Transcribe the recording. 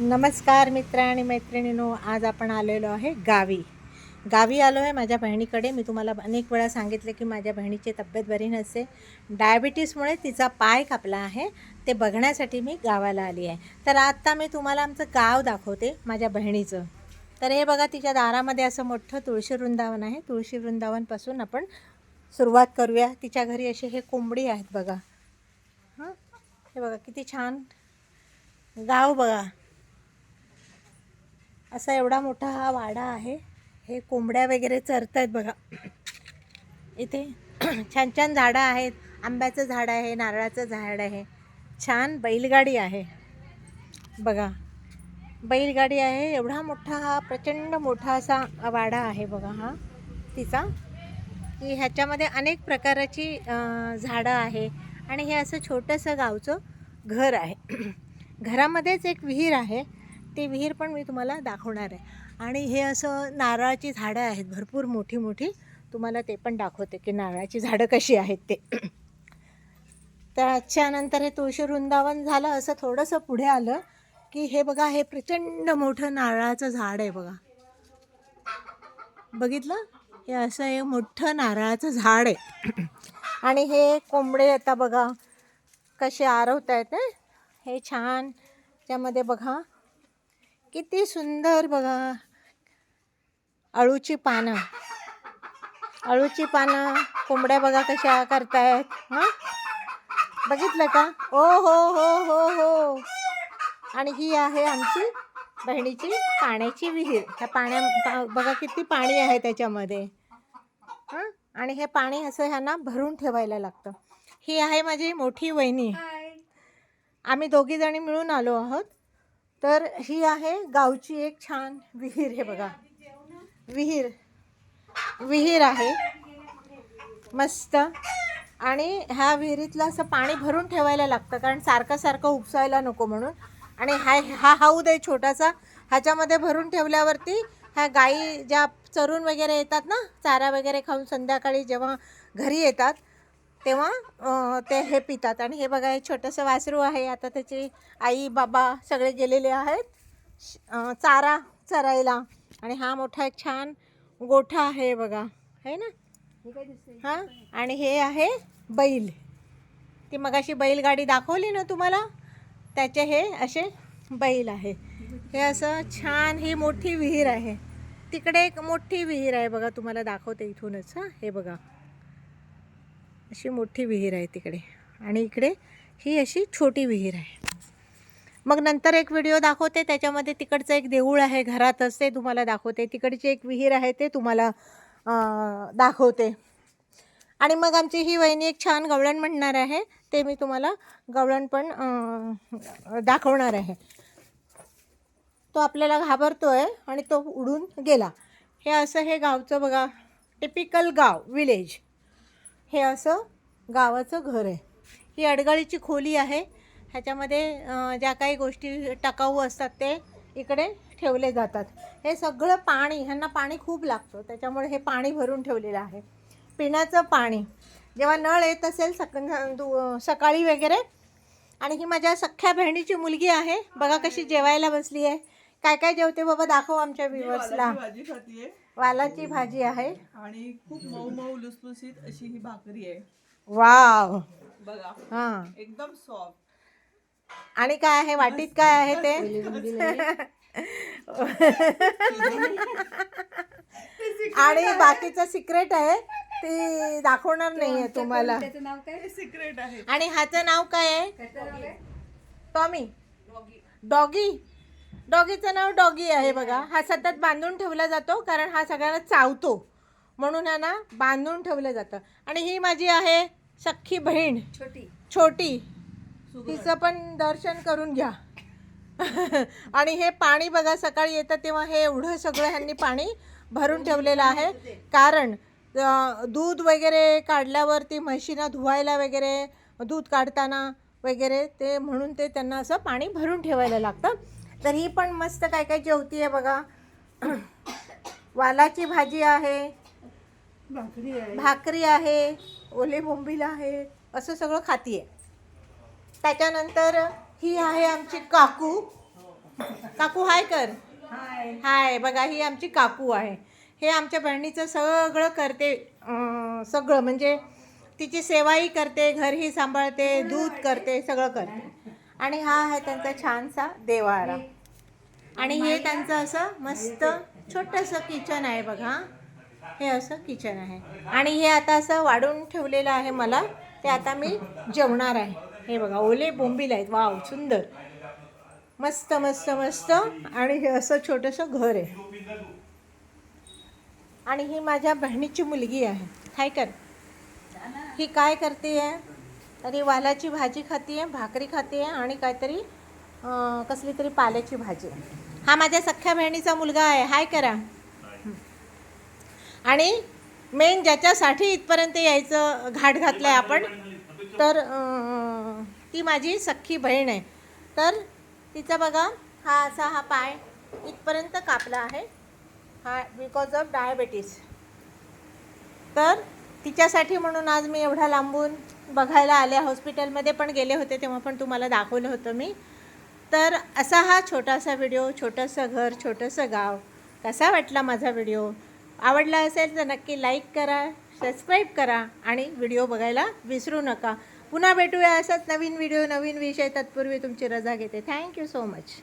नमस्कार मित्र आणि मैत्रिणींनो आज आपण आलेलो आहे गावी. गावी आलो आहे माझ्या बहिणीकडे. मी तुम्हाला अनेक वेळा सांगितले की माझ्या बहिणीची तब्येत बरी नसते. डायबिटीसमुळे तिचा पाय कापला आहे. ते बघण्यासाठी मी गावाला आली आहे. तर आत्ता मी तुम्हाला आमचं गाव दाखवते माझ्या बहिणीचं. तर हे बघा तिच्या दारामध्ये असं मोठं तुळशी वृंदावन आहे. तुळशी वृंदावनपासून आपण सुरुवात करूया. तिच्या घरी असे हे कोंबडी आहेत बघा. हां? हे बघा किती छान. गाव बघा. असा एवढा मोठा हा वाडा आहे. हे कोंबड्या वगैरे चरत आहेत बघा. इथे छान छान झाडं आहेत. आंब्याचं झाड आहे नारळाचं झाड आहे. छान बैलगाडी आहे. बघा. बैलगाडी आहे. एवढा मोठा हा प्रचंड मोठा असा वाडा आहे बघा हा तिचा. की ह्याच्यामध्ये अनेक प्रकाराची झाडं आहे. आणि हे असं छोटंसं गावचं घर आहे. घरामध्येच एक विहीर आहे. ती विहीर पण मी तुम्हाला दाखवणार आहे. आणि हे असं नारळाची झाडं आहेत भरपूर मोठी मोठी. तुम्हाला ते पण दाखवते की नारळाची झाडं कशी आहेत ते. त्याच्यानंतर हे तुळशी वृंदावन झालं असं थोडंसं पुढे आलं की हे बघा हे प्रचंड मोठं नारळाचं झाड आहे बघा. बघितलं? हे असं हे मोठं नारळाचं झाड आहे. आणि हे कोंबडे आता बघा कसे आरवत आहेत हे छान. त्यामध्ये बघा किती सुंदर बघा. अळूची पानं. अळूची पानं कोंबड्या बघा कशा करतायत. हां? बघितलं का? ओ हो हो हो हो. आणि ही आहे आमची बहिणीची पाण्याची विहीर. ह्या पाण्या पा- बघा किती पाणी आहे त्याच्यामध्ये. हां? आणि हे पाणी असं ह्यांना भरून ठेवायला लागतं. ही आहे माझी मोठी वहिनी. आम्ही दोघी जणी मिळून आलो आहोत. तर ही आहे गावची एक छान विहीर हे बघा. विहीर. विहीर आहे. मस्त. आणि ह्या विहिरीतलं असं पाणी भरून ठेवायला लागतं कारण सारखं सारखं उपसायला नको म्हणून. आणि हा हा हौद आहे छोटासा ह्याच्यामध्ये भरून ठेवल्यावरती ह्या गाई ज्या चरून वगैरे येतात ना चारा वगैरे खाऊन संध्याकाळी जेव्हा घरी येतात तेव्हा ते हे पितात. आणि हे बघा हे छोटंसं वासरू आहे. आता त्याची आई बाबा सगळे गेलेले आहेत. श- चारा चरायला. आणि हा मोठा एक छान गोठा आहे बघा. है ना? हां? आणि हे आहे बैल. ती मगाशी बैलगाडी दाखवली ना तुम्हाला? त्याचे हे असे बैल आहे. हे असं छान ही मोठी विहीर आहे. तिकडे एक मोठी विहीर आहे बघा तुम्हाला दाखवते इथूनच. हां हे बघा. अशी मोठी विहीर आहे तिकडे. आणि इकडे ही अशी छोटी विहीर आहे. मग नंतर एक व्हिडिओ दाखवते. त्याच्यामध्ये तिकडचं एक देऊळ आहे घरातच. ते तुम्हाला दाखवते. तिकडची एक विहीर आहे ते तुम्हाला दाखवते. आणि मग आमची ही वहिनी एक छान गवळण म्हणणार आहे. ते मी तुम्हाला गवळण पण दाखवणार आहे. तो आपल्याला घाबरतो आहे आणि तो उडून गेला. हे असं हे गावचं बघा. टिपिकल गाव विलेज हे असं गावाचं घर आहे. ही अडगळीची खोली आहे. ह्याच्यामध्ये ज्या काही गोष्टी टाकाऊ असतात ते इकडे ठेवले जातात. हे सगळं पाणी ह्यांना पाणी खूप लागतं. त्याच्यामुळे हे पाणी भरून ठेवलेलं आहे. पिण्याचं पाणी. जेव्हा नळ येत असेल सक दु- सकाळी वगैरे आणि ही माझ्या सख्ख्या बहिणीची मुलगी आहे. बघा कशी जेवायला बसली आहे काय काय जेवते बाबा? दाखव आमच्या व्ह्युअर्सला वालाची भाजी आहे. आणि खूप मऊ मऊ लुसलुसीत अशी ही भाकरी आहे. वाव. बघा. हां. एकदम सॉफ्ट आणि काय आहे? वाटीत काय आहे ते? आणि बाकीचं सिक्रेट आहे ती दाखवणार नाहीये तुम्हाला. सिक्रेट आहे. आणि ह्याचं नाव काय आहे? टॉमी डॉगी डॉगीचं नाव डॉगी आहे बघा. हा सतत बांधून ठेवला जातो कारण हा सगळ्यांना चावतो. म्हणून ह्यांना बांधून ठेवलं जातं. आणि ही माझी आहे सख्खी बहीण. छोटी. छोटी. तिचं पण दर्शन करून घ्या. आणि हे पाणी बघा सकाळी येतं तेव्हा हे एवढं सगळं ह्यांनी पाणी भरून ठेवलेलं आहे. कारण अं, दूध वगैरे काढल्यावरती म्हशीना धुवायला वगैरे दूध काढताना वगैरे ते म्हणून ते त्यांना असं पाणी भरून ठेवायला लागतं. तर ही पण मस्त काय काय जेवती आहे बघा. वालाची भाजी आहे. भाकरी आहे. भाकरी आहे. ओले बोंबील आहे. असं सगळं खातीये. त्याच्यानंतर ही आहे आमची काकू. काकू हाय कर. हाय. बघा ही आमची काकू आहे. हे आमच्या बहिणीचं सगळं करते. सगळं. म्हणजे तिची सेवाही करते घरही सांभाळते दूध करते सगळं करते. आणि हा आहे त्यांचा छानसा देवारा. आणि हे त्यांचं असं मस्त छोटंसं किचन आहे बघा. हे असं किचन आहे. आणि हे आता असं वाढून ठेवलेलं आहे मला. ते आता मी जेवणार आहे. हे बघा ओले बोंबील आहेत. वाव सुंदर. मस्त मस्त मस्त. आणि हे असं छोटंसं घर आहे. आणि ही माझ्या बहिणीची मुलगी आहे. काय कर. ही काय करते आहे तरी वालाची भाजी खाते आहे भाकरी खाते आहे आणि काहीतरी कसली तरी पाल्याची भाजी. हा माझ्या सख्ख्या बहिणीचा मुलगा आहे. हाय करा. आणि मेन ज्याच्यासाठी इथपर्यंत यायचं घाट घातलं आहे आपण तर ती माझी सख्खी बहीण आहे. तर तिचा बघा हा असा हा पाय इथपर्यंत कापला आहे. हा बिकॉज ऑफ डायबेटीस तर तिच्यासाठी म्हणून आज मी एवढा लांबून बघायला आले हॉस्पिटलमध्ये पण गेले होते तेव्हा पण तुम्हाला दाखवलं होतं मी. तर असा हा छोटासा व्हिडिओ छोटंसं घर छोटंसं गाव कसा वाटला माझा व्हिडिओ? आवडला असेल तर नक्की लाईक करा सबस्क्राईब करा आणि व्हिडिओ बघायला विसरू नका. पुन्हा भेटूया असंच नवीन व्हिडिओ नवीन विषय. तत्पूर्वी तुमची रजा घेते. Thank you so much.